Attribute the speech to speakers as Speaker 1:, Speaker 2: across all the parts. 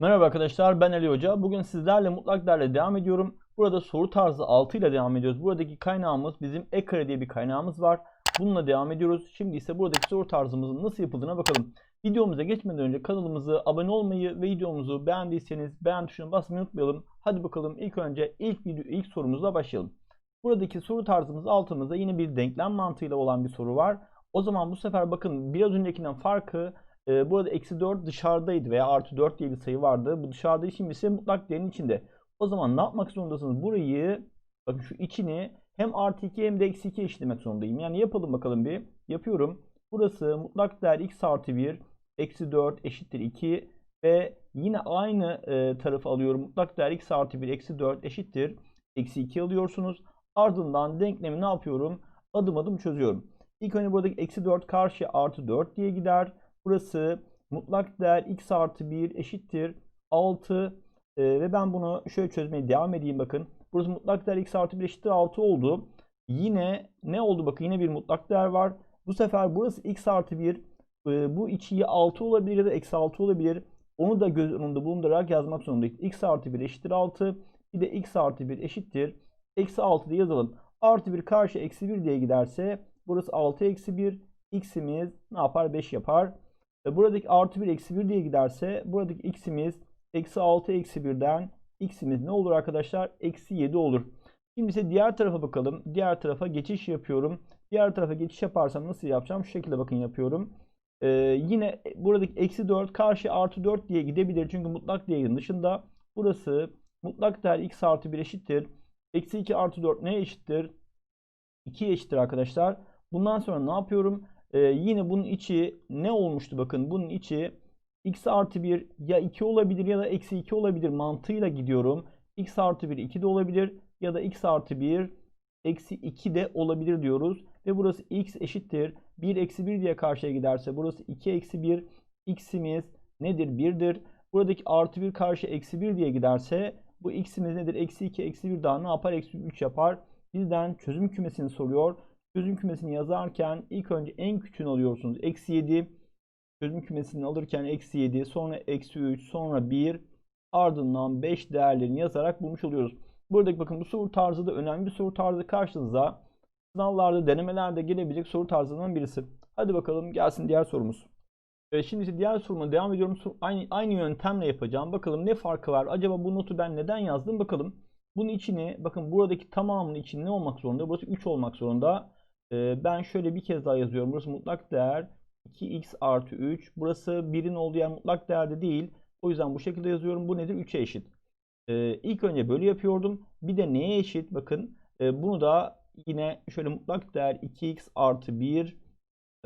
Speaker 1: Merhaba arkadaşlar ben Ali Hoca. Bugün sizlerle mutlak değerle devam ediyorum. Burada soru tarzı 6 ile devam ediyoruz. Buradaki kaynağımız bizim ekare diye bir kaynağımız var. Bununla devam ediyoruz. Şimdi ise buradaki soru tarzımızın nasıl yapıldığına bakalım. Videomuza geçmeden önce kanalımıza abone olmayı ve videomuzu beğendiyseniz beğen tuşuna basmayı unutmayalım. Hadi bakalım ilk önce ilk video ilk sorumuzla başlayalım. Buradaki soru tarzımız altımızda yine bir denklem mantığıyla olan bir soru var. O zaman bu sefer bakın biraz öncekinden farkı e, burada eksi 4 dışarıdaydı veya artı 4 diye bir sayı vardı. Bu dışarıda şimdi ise mutlak değerin içinde. O zaman ne yapmak zorundasınız? Burayı bakın şu içini hem artı 2 hem de eksi 2 eşitlemek zorundayım. Yani yapalım bakalım bir. Yapıyorum. Burası mutlak değer x artı 1 eksi 4 eşittir 2 ve yine aynı e, tarafı alıyorum. Mutlak değer x artı 1 eksi 4 eşittir eksi 2 alıyorsunuz. Ardından denklemi ne yapıyorum? Adım adım çözüyorum. İlk önce buradaki eksi 4 karşı artı 4 diye gider. Burası mutlak değer x artı 1 eşittir 6 ee, ve ben bunu şöyle çözmeye devam edeyim bakın. Burası mutlak değer x artı 1 eşittir 6 oldu. Yine ne oldu bakın yine bir mutlak değer var. Bu sefer burası x artı 1 e, bu içiyi 6 olabilir ya da eksi 6 olabilir. Onu da göz önünde bulundurarak yazmak zorundayız. x artı 1 eşittir 6. Bir de x artı 1 eşittir. Eksi 6 diye yazalım. Artı 1 karşı eksi 1 diye giderse burası 6 eksi 1. x'imiz ne yapar? 5 yapar. Ve buradaki artı 1 eksi 1 diye giderse buradaki x'imiz eksi 6 eksi 1'den x'imiz ne olur arkadaşlar? Eksi 7 olur. Şimdi ise diğer tarafa bakalım. Diğer tarafa geçiş yapıyorum. Diğer tarafa geçiş yaparsam nasıl yapacağım? Şu şekilde bakın yapıyorum. Ee, yine buradaki eksi 4 karşı artı 4 diye gidebilir. Çünkü mutlak değerin dışında. Burası mutlak değer x artı 1 eşittir. Eksi 2 artı 4 neye eşittir? 2 eşittir arkadaşlar. Bundan sonra ne yapıyorum? Ee, yine bunun içi ne olmuştu bakın. Bunun içi x artı 1 ya 2 olabilir ya da eksi 2 olabilir mantığıyla gidiyorum. x artı 1 2 de olabilir ya da x artı 1 eksi 2 de olabilir diyoruz. Ve burası x eşittir. 1 eksi 1 diye karşıya giderse burası 2 eksi 1 x'imiz nedir? 1'dir. Buradaki artı 1 karşı eksi 1 diye giderse bu x'imiz nedir? Eksi 2 eksi 1 daha ne yapar? Eksi 3 yapar. Bizden çözüm kümesini soruyor. Çözüm kümesini yazarken ilk önce en küçüğünü alıyorsunuz. Eksi 7 çözüm kümesini alırken eksi 7 sonra eksi 3 sonra 1 ardından 5 değerlerini yazarak bulmuş oluyoruz. Buradaki bakın bu soru tarzı da önemli bir soru tarzı karşınıza sınavlarda denemelerde gelebilecek soru tarzından birisi. Hadi bakalım gelsin diğer sorumuz. Evet, şimdi ise diğer soruma devam ediyorum. Aynı, aynı yöntemle yapacağım. Bakalım ne farkı var? Acaba bu notu ben neden yazdım? Bakalım. Bunun içini bakın buradaki tamamının için ne olmak zorunda? Burası 3 olmak zorunda. Ee, ben şöyle bir kez daha yazıyorum. Burası mutlak değer 2x artı 3. Burası 1'in olduğu yer mutlak değerde değil. O yüzden bu şekilde yazıyorum. Bu nedir? 3'e eşit. Ee, ilk önce böyle yapıyordum. Bir de neye eşit? Bakın e, bunu da yine şöyle mutlak değer 2x artı 1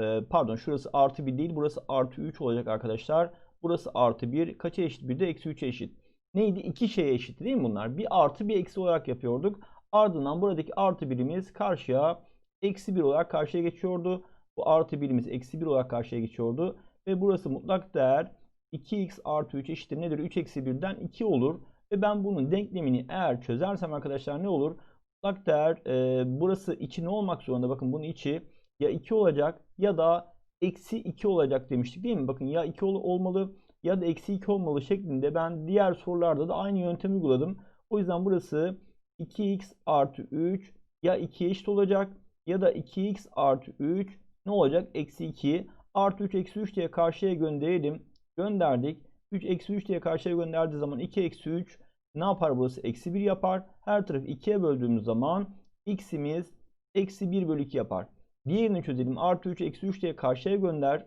Speaker 1: e, pardon şurası artı 1 değil. Burası artı 3 olacak arkadaşlar. Burası artı 1. Kaça eşit? Bir de eksi 3'e eşit. Neydi? İki şeye eşit değil mi bunlar? Bir artı bir eksi olarak yapıyorduk. Ardından buradaki artı birimiz karşıya eksi 1 olarak karşıya geçiyordu. Bu artı birimiz eksi 1 olarak karşıya geçiyordu. Ve burası mutlak değer 2x artı 3 eşittir nedir? 3 eksi 1'den 2 olur. Ve ben bunun denklemini eğer çözersem arkadaşlar ne olur? Mutlak değer e, burası içi ne olmak zorunda? Bakın bunun içi ya 2 olacak ya da eksi 2 olacak demiştik değil mi? Bakın ya 2 ol olmalı ya da eksi 2 olmalı şeklinde ben diğer sorularda da aynı yöntemi uyguladım. O yüzden burası 2x artı 3 ya 2 eşit olacak ya da 2x artı 3 ne olacak? Eksi 2 artı 3 eksi 3 diye karşıya gönderelim. Gönderdik. 3 eksi 3 diye karşıya gönderdiği zaman 2 eksi 3 ne yapar burası? Eksi 1 yapar. Her tarafı 2'ye böldüğümüz zaman x'imiz eksi 1 bölü 2 yapar. Diğerini çözelim. Artı 3 eksi 3 diye karşıya gönder.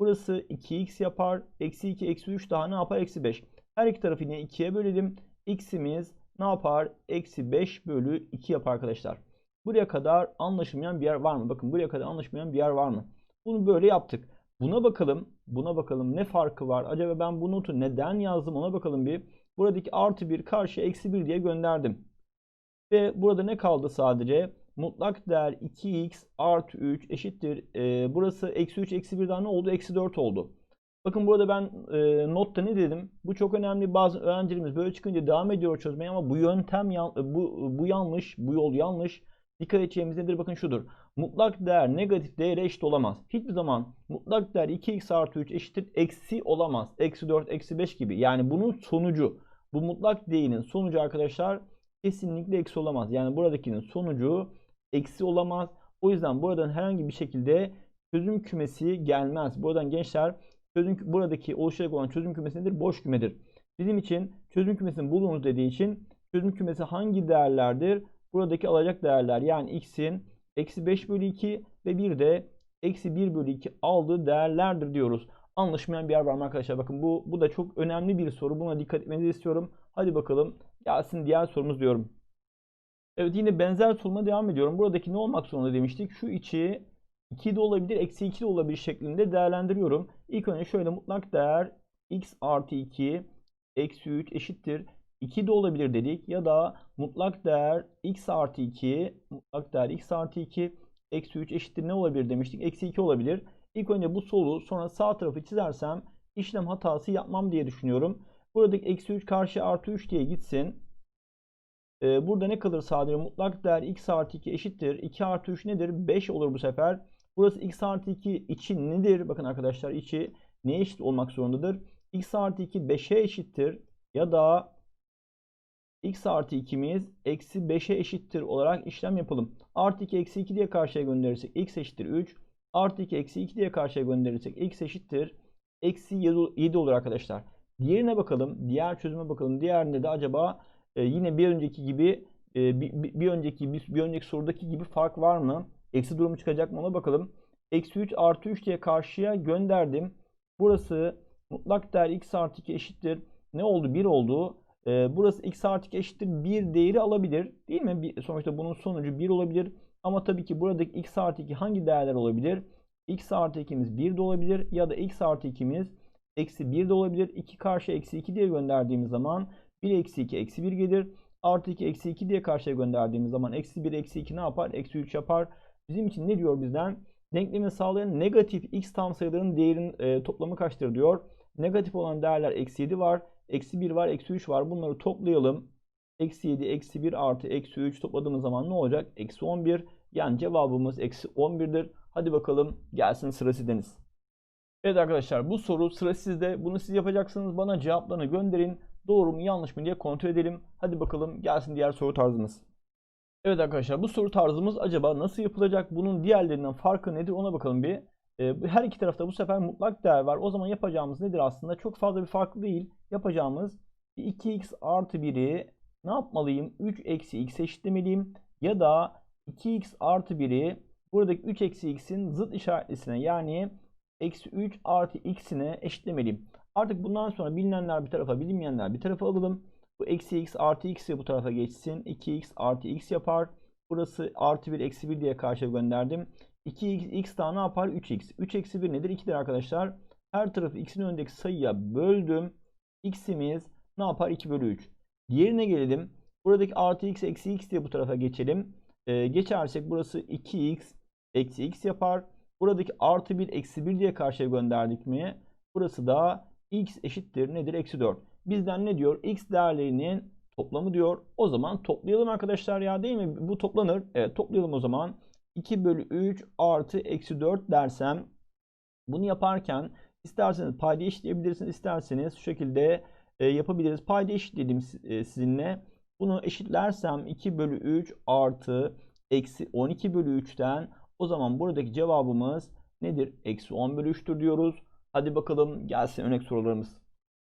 Speaker 1: Burası 2x yapar. Eksi 2 eksi 3 daha ne yapar? Eksi 5. Her iki tarafı yine 2'ye bölelim. x'imiz ne yapar? Eksi 5 bölü 2 yapar arkadaşlar. Buraya kadar anlaşılmayan bir yer var mı? Bakın buraya kadar anlaşılmayan bir yer var mı? Bunu böyle yaptık. Buna bakalım. Buna bakalım ne farkı var? Acaba ben bu notu neden yazdım ona bakalım bir. Buradaki artı 1 karşı eksi 1 diye gönderdim. Ve burada ne kaldı sadece? Mutlak değer 2x artı 3 eşittir. E, burası eksi 3 eksi 1 daha ne oldu? Eksi 4 oldu. Bakın burada ben e, notta ne dedim? Bu çok önemli. Bazı öğrencilerimiz böyle çıkınca devam ediyor çözmeye ama bu yöntem bu, bu yanlış. Bu yol yanlış. Dikkat edeceğimiz nedir? Bakın şudur. Mutlak değer negatif değere eşit olamaz. Hiçbir zaman mutlak değer 2x artı 3 eşittir eksi olamaz. Eksi 4, eksi 5 gibi. Yani bunun sonucu, bu mutlak değerin sonucu arkadaşlar kesinlikle eksi olamaz. Yani buradakinin sonucu eksi olamaz. O yüzden buradan herhangi bir şekilde çözüm kümesi gelmez. Buradan gençler çözüm, buradaki oluşacak olan çözüm kümesi nedir? Boş kümedir. Bizim için çözüm kümesini bulunuz dediği için çözüm kümesi hangi değerlerdir? Buradaki alacak değerler yani x'in eksi 5 bölü 2 ve bir de eksi 1 bölü 2 aldığı değerlerdir diyoruz. Anlaşmayan bir yer var mı arkadaşlar? Bakın bu, bu da çok önemli bir soru. Buna dikkat etmenizi istiyorum. Hadi bakalım gelsin diğer sorumuz diyorum. Evet yine benzer soruma devam ediyorum. Buradaki ne olmak zorunda demiştik. Şu içi 2 de olabilir, eksi 2 de olabilir şeklinde değerlendiriyorum. İlk önce şöyle mutlak değer x artı 2 eksi 3 eşittir. 2 de olabilir dedik. Ya da mutlak değer x artı 2 mutlak değer x artı 2 eksi 3 eşittir ne olabilir demiştik. Eksi 2 olabilir. İlk önce bu solu sonra sağ tarafı çizersem işlem hatası yapmam diye düşünüyorum. Buradaki eksi 3 karşı artı 3 diye gitsin. Ee, burada ne kalır sadece? Mutlak değer x artı 2 eşittir. 2 artı 3 nedir? 5 olur bu sefer. Burası x artı 2 için nedir? Bakın arkadaşlar içi neye eşit olmak zorundadır? x artı 2 5'e eşittir. Ya da x artı 2'miz eksi 5'e eşittir olarak işlem yapalım. Artı 2 eksi 2 diye karşıya gönderirsek x eşittir 3. Artı 2 eksi 2 diye karşıya gönderirsek x eşittir. Eksi 7 olur arkadaşlar. Diğerine bakalım. Diğer çözüme bakalım. Diğerinde de acaba e, yine bir önceki gibi e, bir, bir önceki bir, bir önceki sorudaki gibi fark var mı? Eksi durumu çıkacak mı ona bakalım. Eksi 3 artı 3 diye karşıya gönderdim. Burası mutlak değer x artı 2 eşittir. Ne oldu? 1 oldu. Ee, burası x artı 2 eşittir 1 değeri alabilir. Değil mi? Bir, sonuçta bunun sonucu 1 olabilir. Ama tabii ki buradaki x artı 2 hangi değerler olabilir? x artı 2'miz 1 de olabilir. Ya da x artı 2'miz eksi 1 de olabilir. 2 karşı eksi 2 diye gönderdiğimiz zaman 1 eksi 2 eksi 1 gelir. Artı 2 eksi 2 diye karşıya gönderdiğimiz zaman eksi 1 eksi 2 ne yapar? Eksi 3 yapar. Bizim için ne diyor bizden? Denklemi sağlayan negatif x tam sayıların değerin e, toplamı kaçtır diyor. Negatif olan değerler eksi 7 var. Eksi 1 var, eksi 3 var. Bunları toplayalım. Eksi 7, eksi 1 artı eksi 3 topladığımız zaman ne olacak? Eksi 11. Yani cevabımız eksi 11'dir. Hadi bakalım gelsin sıra sizdeniz. Evet arkadaşlar bu soru sıra sizde. Bunu siz yapacaksınız. Bana cevaplarını gönderin. Doğru mu yanlış mı diye kontrol edelim. Hadi bakalım gelsin diğer soru tarzımız. Evet arkadaşlar bu soru tarzımız acaba nasıl yapılacak? Bunun diğerlerinden farkı nedir ona bakalım bir. Ee, her iki tarafta bu sefer mutlak değer var. O zaman yapacağımız nedir aslında? Çok fazla bir farklı değil. Yapacağımız 2x artı 1'i ne yapmalıyım? 3 eksi x eşitlemeliyim. Ya da 2x artı 1'i buradaki 3 eksi x'in zıt işaretlisine yani eksi 3 artı x'ine eşitlemeliyim. Artık bundan sonra bilinenler bir tarafa bilinmeyenler bir tarafa alalım. Bu eksi x artı x'i bu tarafa geçsin. 2x artı x yapar. Burası artı 1 eksi 1 diye karşıya gönderdim. 2x x daha ne yapar? 3x. 3 eksi 1 nedir? 2'dir arkadaşlar. Her tarafı x'in önündeki sayıya böldüm. X'imiz ne yapar? 2 bölü 3. Diğerine gelelim. Buradaki artı x eksi x diye bu tarafa geçelim. Ee, geçersek burası 2x eksi x yapar. Buradaki artı 1 eksi 1 diye karşıya gönderdik mi? Burası da x eşittir nedir? Eksi 4. Bizden ne diyor? x değerlerinin toplamı diyor. O zaman toplayalım arkadaşlar ya değil mi? Bu toplanır. Evet toplayalım o zaman. 2 bölü 3 artı eksi 4 dersem bunu yaparken isterseniz payda eşitleyebilirsiniz. isterseniz şu şekilde e, yapabiliriz. Payda eşitledim e, sizinle. Bunu eşitlersem 2 bölü 3 artı eksi 12 bölü 3'ten o zaman buradaki cevabımız nedir? Eksi 10 bölü 3'tür diyoruz. Hadi bakalım gelsin örnek sorularımız.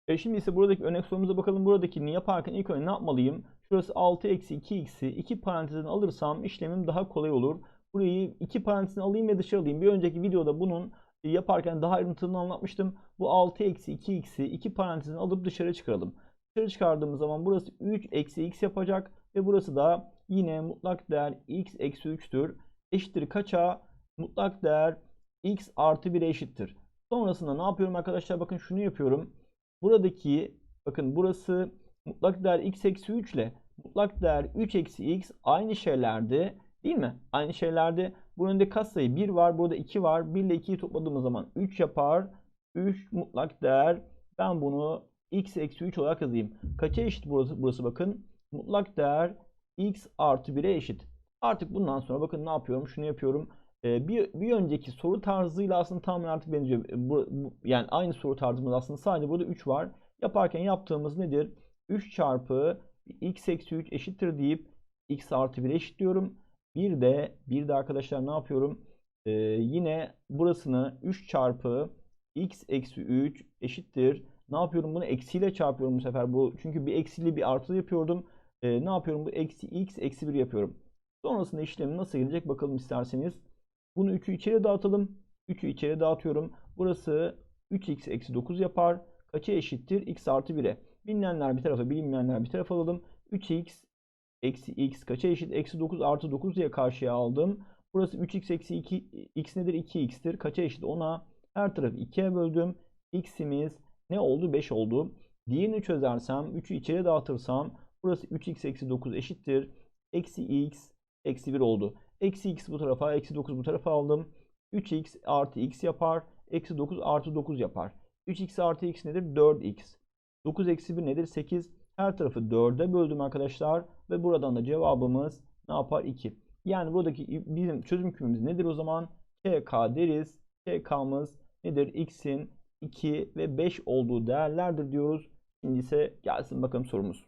Speaker 1: E şimdi ise buradaki örnek sorumuza bakalım. Buradakini yaparken ilk önce ne yapmalıyım? Şurası 6 eksi 2x'i 2 parantezine alırsam işlemim daha kolay olur. Burayı 2 parantezine alayım ve dışarı alayım. Bir önceki videoda bunun yaparken daha ayrıntılı anlatmıştım. Bu 6 eksi 2x'i 2 parantezine alıp dışarı çıkaralım. Dışarı çıkardığımız zaman burası 3 eksi x yapacak. Ve burası da yine mutlak değer x eksi 3'tür. Eşittir kaça? Mutlak değer x artı 1'e eşittir. Sonrasında ne yapıyorum arkadaşlar? Bakın şunu yapıyorum. Buradaki bakın burası mutlak değer x eksi 3 ile mutlak değer 3 eksi x aynı şeylerdi. Değil mi? Aynı şeylerde bunun önünde katsayı 1 var. Burada 2 var. 1 ile 2'yi topladığımız zaman 3 yapar. 3 mutlak değer. Ben bunu x eksi 3 olarak yazayım. Kaça eşit burası? Burası bakın. Mutlak değer x artı 1'e eşit. Artık bundan sonra bakın ne yapıyorum? Şunu yapıyorum. Ee, bir, bir önceki soru tarzıyla aslında tamamen artık benziyor. Bu, bu- yani aynı soru tarzımız aslında sadece burada 3 var. Yaparken yaptığımız nedir? 3 çarpı x eksi 3 eşittir deyip x artı 1 eşitliyorum. Bir de bir de arkadaşlar ne yapıyorum? Ee, yine burasını 3 çarpı x eksi 3 eşittir. Ne yapıyorum? Bunu eksiyle çarpıyorum bu sefer. Bu çünkü bir eksili bir artılı yapıyordum. Ee, ne yapıyorum? Bu eksi x eksi 1 yapıyorum. Sonrasında işlem nasıl gelecek bakalım isterseniz. Bunu 3'ü içeri dağıtalım. 3'ü içeri dağıtıyorum. Burası 3x eksi 9 yapar. Kaça eşittir? x artı 1'e. Bilinenler bir tarafa, bilinmeyenler bir tarafa alalım. 3x eksi x kaça eşit? Eksi 9 artı 9 diye karşıya aldım. Burası 3x eksi 2 x nedir? 2x'tir. Kaça eşit? 10'a. Her tarafı 2'ye böldüm. x'imiz ne oldu? 5 oldu. Diğerini çözersem 3'ü içeri dağıtırsam burası 3x eksi 9 eşittir. Eksi x eksi 1 oldu. Eksi x bu tarafa, eksi 9 bu tarafa aldım. 3x artı x yapar. Eksi 9 artı 9 yapar. 3x artı x nedir? 4x. 9 eksi 1 nedir? 8. Her tarafı 4'e böldüm arkadaşlar. Ve buradan da cevabımız ne yapar? 2. Yani buradaki bizim çözüm kümemiz nedir o zaman? KK deriz. KK'mız nedir? X'in 2 ve 5 olduğu değerlerdir diyoruz. Şimdi ise gelsin bakalım sorumuz.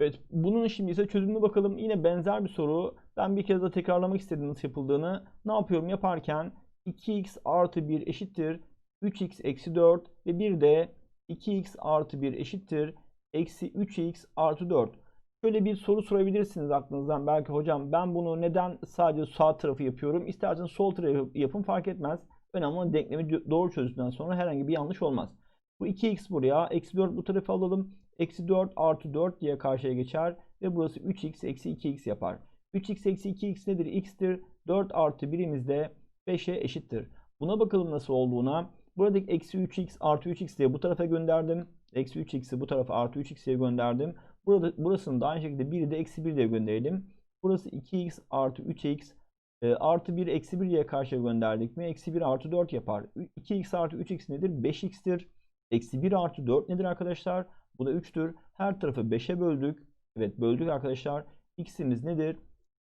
Speaker 1: Evet, bunun şimdi ise çözümüne bakalım. Yine benzer bir soru. Ben bir kez daha tekrarlamak istedim nasıl yapıldığını. Ne yapıyorum yaparken 2x artı 1 eşittir 3x eksi 4 ve bir de 2x artı 1 eşittir eksi 3x artı 4. Şöyle bir soru sorabilirsiniz aklınızdan. Belki hocam ben bunu neden sadece sağ tarafı yapıyorum? İsterseniz sol tarafı yapın fark etmez. Önemli olan denklemi doğru çözdükten sonra herhangi bir yanlış olmaz. Bu 2x buraya, eksi 4 bu tarafa alalım. Eksi 4 artı 4 diye karşıya geçer ve burası 3x eksi 2x yapar. 3x eksi 2x nedir? x'tir. 4 artı 1'imiz de 5'e eşittir. Buna bakalım nasıl olduğuna. Buradaki eksi 3x artı 3x diye bu tarafa gönderdim. Eksi 3x'i bu tarafa artı 3x diye gönderdim. Burada, burasını da aynı şekilde 1'i de eksi 1 diye gönderelim. Burası 2x artı 3x e, artı 1 eksi 1 diye karşıya gönderdik mi? Eksi 1 artı 4 yapar. 2x artı 3x nedir? 5x'tir. Eksi 1 artı 4 nedir arkadaşlar? Bu da 3'tür. Her tarafı 5'e böldük. Evet böldük arkadaşlar. X'imiz nedir?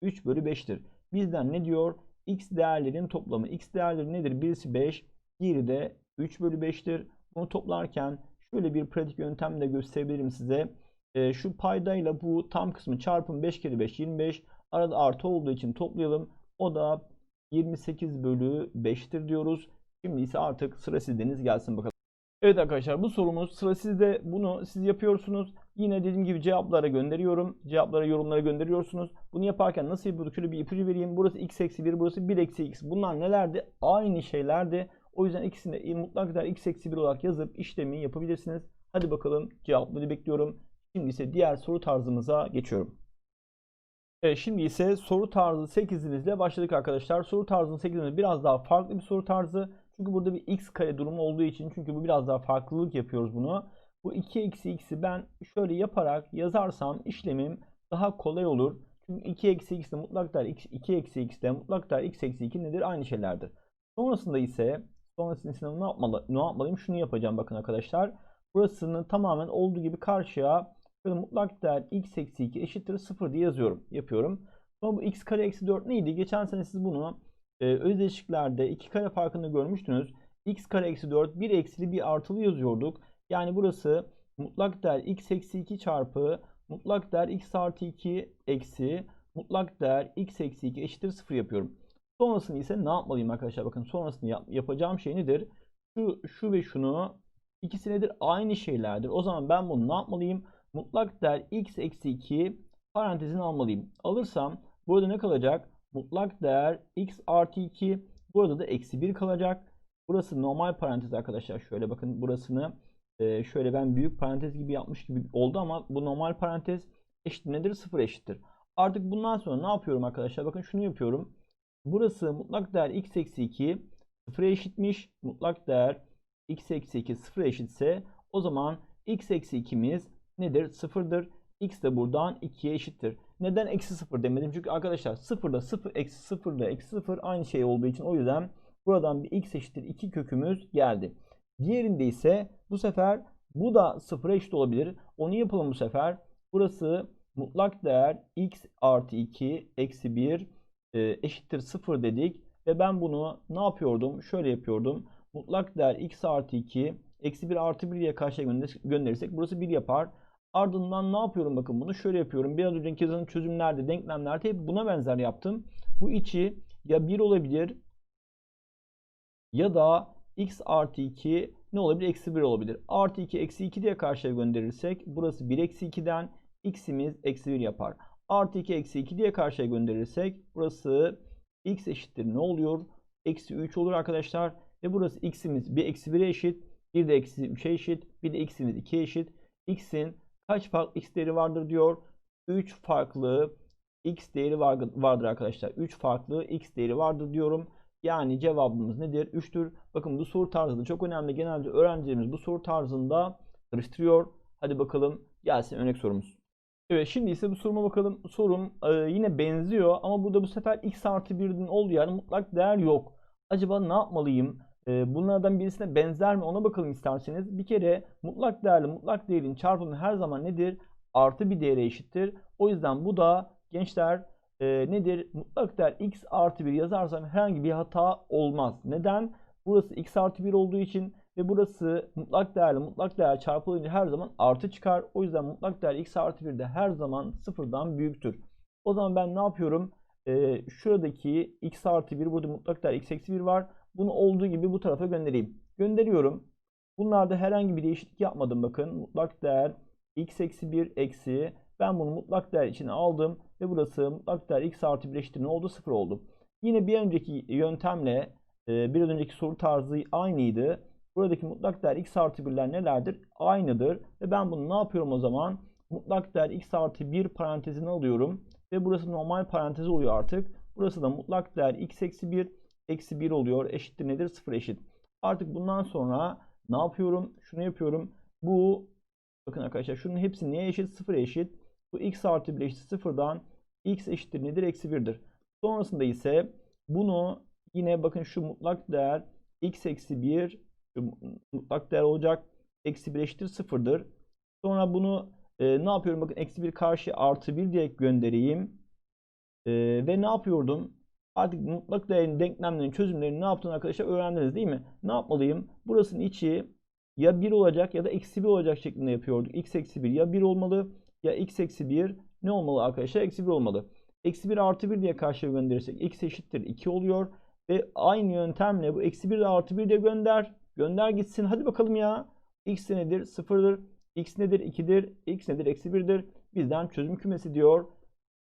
Speaker 1: 3 bölü 5'tir. Bizden ne diyor? X değerlerin toplamı. X değerleri nedir? Birisi 5, diğeri de 3 bölü 5'tir. Bunu toplarken şöyle bir pratik yöntem de gösterebilirim size. Ee, şu paydayla bu tam kısmı çarpım 5 kere 5 25. Arada artı olduğu için toplayalım. O da 28 bölü 5'tir diyoruz. Şimdi ise artık sıra sizdeniz gelsin bakalım. Evet arkadaşlar bu sorumuz sıra sizde. Bunu siz yapıyorsunuz. Yine dediğim gibi cevaplara gönderiyorum. Cevaplara yorumlara gönderiyorsunuz. Bunu yaparken nasıl yapıyorduk? Şöyle bir ipucu vereyim. Burası x eksi 1, burası 1 eksi x. Bunlar nelerdi? Aynı şeylerdi. O yüzden ikisini mutlak değer x eksi 1 olarak yazıp işlemi yapabilirsiniz. Hadi bakalım cevapları bekliyorum. Şimdi ise diğer soru tarzımıza geçiyorum. Evet, şimdi ise soru tarzı 8'imizle başladık arkadaşlar. Soru tarzının 8'imiz biraz daha farklı bir soru tarzı. Çünkü burada bir x kare durumu olduğu için çünkü bu biraz daha farklılık yapıyoruz bunu. Bu 2 eksi x'i ben şöyle yaparak yazarsam işlemim daha kolay olur. Çünkü 2 eksi x de mutlak değer x, 2 eksi x de mutlak değer x eksi 2 nedir? Aynı şeylerdir. Sonrasında ise sonrasında ne, yapmalı, ne yapmalıyım? Şunu yapacağım bakın arkadaşlar. Burasını tamamen olduğu gibi karşıya mutlak değer x eksi 2 eşittir 0 diye yazıyorum. Yapıyorum. Sonra bu x kare eksi 4 neydi? Geçen sene siz bunu e, özdeşliklerde iki kare farkını görmüştünüz. x kare eksi 4 bir eksili bir artılı yazıyorduk. Yani burası mutlak değer x eksi 2 çarpı mutlak değer x artı 2 eksi mutlak değer x eksi 2 eşittir 0 yapıyorum. Sonrasını ise ne yapmalıyım arkadaşlar? Bakın sonrasını yap yapacağım şey nedir? Şu, şu ve şunu ikisi nedir? Aynı şeylerdir. O zaman ben bunu ne yapmalıyım? Mutlak değer x eksi 2 parantezini almalıyım. Alırsam burada ne kalacak? Mutlak değer x artı 2 burada da eksi 1 kalacak. Burası normal parantez arkadaşlar. Şöyle bakın burasını e, şöyle ben büyük parantez gibi yapmış gibi oldu ama bu normal parantez eşit nedir? 0 eşittir. Artık bundan sonra ne yapıyorum arkadaşlar? Bakın şunu yapıyorum. Burası mutlak değer x eksi 2 0'a eşitmiş. Mutlak değer x eksi 2 0'a eşitse o zaman x eksi 2'miz nedir? 0'dır. X de buradan 2'ye eşittir. Neden eksi 0 demedim? Çünkü arkadaşlar 0 ile 0 eksi 0 ile eksi 0 aynı şey olduğu için o yüzden buradan bir x eşittir 2 kökümüz geldi. Diğerinde ise bu sefer bu da 0'a eşit olabilir. Onu yapalım bu sefer. Burası mutlak değer x artı 2 eksi 1 e, eşittir 0 dedik. Ve ben bunu ne yapıyordum? Şöyle yapıyordum. Mutlak değer x artı 2 eksi 1 artı 1 diye karşıya gönder- gönderirsek burası 1 yapar. Ardından ne yapıyorum bakın bunu şöyle yapıyorum. Biraz önceki yazının çözümlerde, denklemlerde hep buna benzer yaptım. Bu içi ya 1 olabilir ya da x artı 2 ne olabilir? Eksi 1 olabilir. Artı 2 eksi 2 diye karşıya gönderirsek burası 1 eksi 2'den x'imiz eksi 1 yapar. Artı 2 eksi 2 diye karşıya gönderirsek burası x eşittir ne oluyor? Eksi 3 olur arkadaşlar. Ve burası x'imiz bir eksi 1'e eşit. Bir de eksi 3'e eşit. Bir de x'imiz 2'ye eşit. x'in kaç farklı x değeri vardır diyor. 3 farklı x değeri vardır arkadaşlar. 3 farklı x değeri vardır diyorum. Yani cevabımız nedir? 3'tür. Bakın bu soru tarzı çok önemli. Genelde öğrencilerimiz bu soru tarzında karıştırıyor. Hadi bakalım gelsin örnek sorumuz. Evet şimdi ise bu soruma bakalım. Sorum e, yine benziyor ama burada bu sefer x artı 1'in olduğu yani mutlak değer yok. Acaba ne yapmalıyım? E, bunlardan birisine benzer mi ona bakalım isterseniz. Bir kere mutlak değerli mutlak değerin çarpımı her zaman nedir? Artı bir değere eşittir. O yüzden bu da gençler e, nedir? Mutlak değer x artı 1 yazarsam herhangi bir hata olmaz. Neden? Burası x artı 1 olduğu için ve burası mutlak değerli mutlak değer çarpılınca her zaman artı çıkar. O yüzden mutlak değer x artı 1 de her zaman sıfırdan büyüktür. O zaman ben ne yapıyorum? Ee, şuradaki x artı 1 burada mutlak değer x eksi 1 var. Bunu olduğu gibi bu tarafa göndereyim. Gönderiyorum. Bunlarda herhangi bir değişiklik yapmadım bakın. Mutlak değer x eksi 1 eksi. Ben bunu mutlak değer içine aldım. Ve burası mutlak değer x artı 1 eşittir ne oldu? 0 oldu. Yine bir önceki yöntemle e, bir önceki soru tarzı aynıydı. Buradaki mutlak değer x artı 1'ler nelerdir? Aynıdır. Ve ben bunu ne yapıyorum o zaman? Mutlak değer x artı 1 parantezine alıyorum. Ve burası normal parantez oluyor artık. Burası da mutlak değer x eksi 1 eksi 1 oluyor. Eşittir nedir? 0 eşit. Artık bundan sonra ne yapıyorum? Şunu yapıyorum. Bu bakın arkadaşlar şunun hepsi neye eşit? 0 eşit. Bu x artı 1 eşit 0'dan x eşittir nedir? Eksi 1'dir. Sonrasında ise bunu yine bakın şu mutlak değer x eksi 1 mutlak değer olacak. Eksi 1 eşittir 0'dır. Sonra bunu e, ne yapıyorum? Bakın eksi 1 karşı artı 1 diye göndereyim. E, ve ne yapıyordum? Artık mutlak değerin denklemlerin çözümlerini ne yaptığını arkadaşlar öğrendiniz değil mi? Ne yapmalıyım? Burasının içi ya 1 olacak ya da eksi 1 olacak şeklinde yapıyorduk. x eksi 1 ya 1 olmalı ya x eksi 1 ne olmalı arkadaşlar? Eksi 1 olmalı. Eksi 1 artı 1 diye karşıya gönderirsek x eşittir 2 oluyor. Ve aynı yöntemle bu eksi 1 ile artı 1 diye gönder. Gönder gitsin. Hadi bakalım ya. X nedir? Sıfırdır. X nedir? 2'dir. X nedir? Eksi 1'dir. Bizden çözüm kümesi diyor.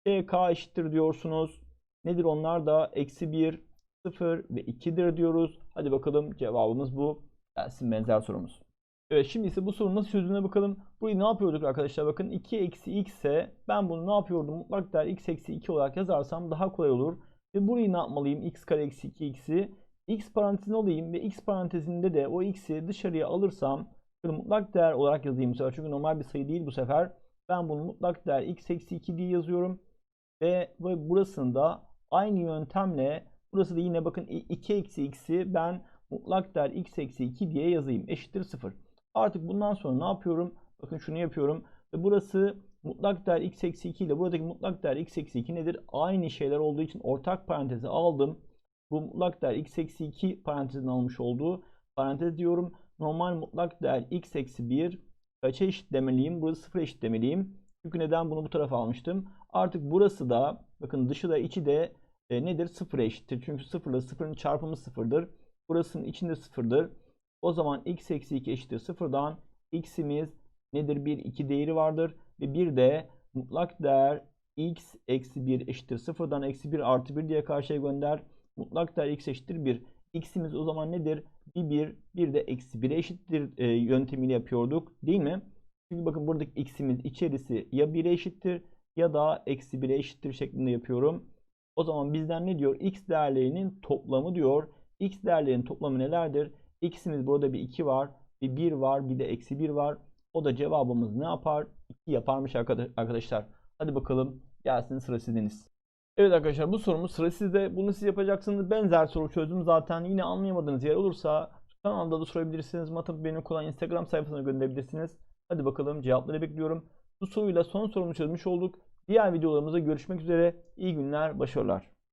Speaker 1: CK eşittir diyorsunuz. Nedir onlar da? Eksi 1, 0 ve 2'dir diyoruz. Hadi bakalım cevabımız bu. Gelsin benzer sorumuz. Evet şimdi ise bu sorunun nasıl çözümüne bakalım. Burayı ne yapıyorduk arkadaşlar? Bakın 2 eksi x ise ben bunu ne yapıyordum? Mutlak değer x eksi 2 olarak yazarsam daha kolay olur. Ve burayı ne yapmalıyım? x kare eksi 2x'i x parantezine alayım ve x parantezinde de o x'i dışarıya alırsam mutlak değer olarak yazayım bu. Çünkü normal bir sayı değil bu sefer. Ben bunu mutlak değer x eksi 2 diye yazıyorum. Ve, ve burasında aynı yöntemle burası da yine bakın 2 eksi x'i ben mutlak değer x eksi 2 diye yazayım. Eşittir 0. Artık bundan sonra ne yapıyorum? Bakın şunu yapıyorum. Ve burası mutlak değer x eksi 2 ile buradaki mutlak değer x eksi 2 nedir? Aynı şeyler olduğu için ortak parantezi aldım. Bu mutlak değer x eksi 2 parantezin almış olduğu parantez diyorum. Normal mutlak değer x eksi 1 kaça eşit demeliyim? Burası 0 eşit demeliyim. Çünkü neden bunu bu tarafa almıştım? Artık burası da bakın dışı da içi de e, nedir? 0 eşittir. Çünkü 0 ile 0'ın çarpımı 0'dır. Burasının içinde 0'dır. O zaman x eksi 2 eşittir 0'dan x'imiz nedir? 1, 2 değeri vardır. Ve bir de mutlak değer x eksi 1 eşittir 0'dan eksi 1 artı 1 diye karşıya gönder. Mutlak değer x eşittir 1. X'imiz o zaman nedir? Bir 1, bir de eksi 1'e eşittir e, yöntemiyle yapıyorduk. Değil mi? Çünkü bakın buradaki x'imiz içerisi ya 1'e eşittir ya da eksi 1'e eşittir şeklinde yapıyorum. O zaman bizden ne diyor? X değerlerinin toplamı diyor. X değerlerinin toplamı nelerdir? X'imiz burada bir 2 var. Bir 1 var. Bir de eksi 1 var. O da cevabımız ne yapar? 2 yaparmış arkadaşlar. Hadi bakalım gelsin sıra siziniz. Evet arkadaşlar bu sorumuz sıra sizde. Bunu siz yapacaksınız. Benzer soru çözdüm zaten. Yine anlayamadığınız yer olursa kanalda da sorabilirsiniz. Matap benim kullan Instagram sayfasına gönderebilirsiniz. Hadi bakalım cevapları bekliyorum. Bu soruyla son sorumu çözmüş olduk. Diğer videolarımızda görüşmek üzere. İyi günler, başarılar.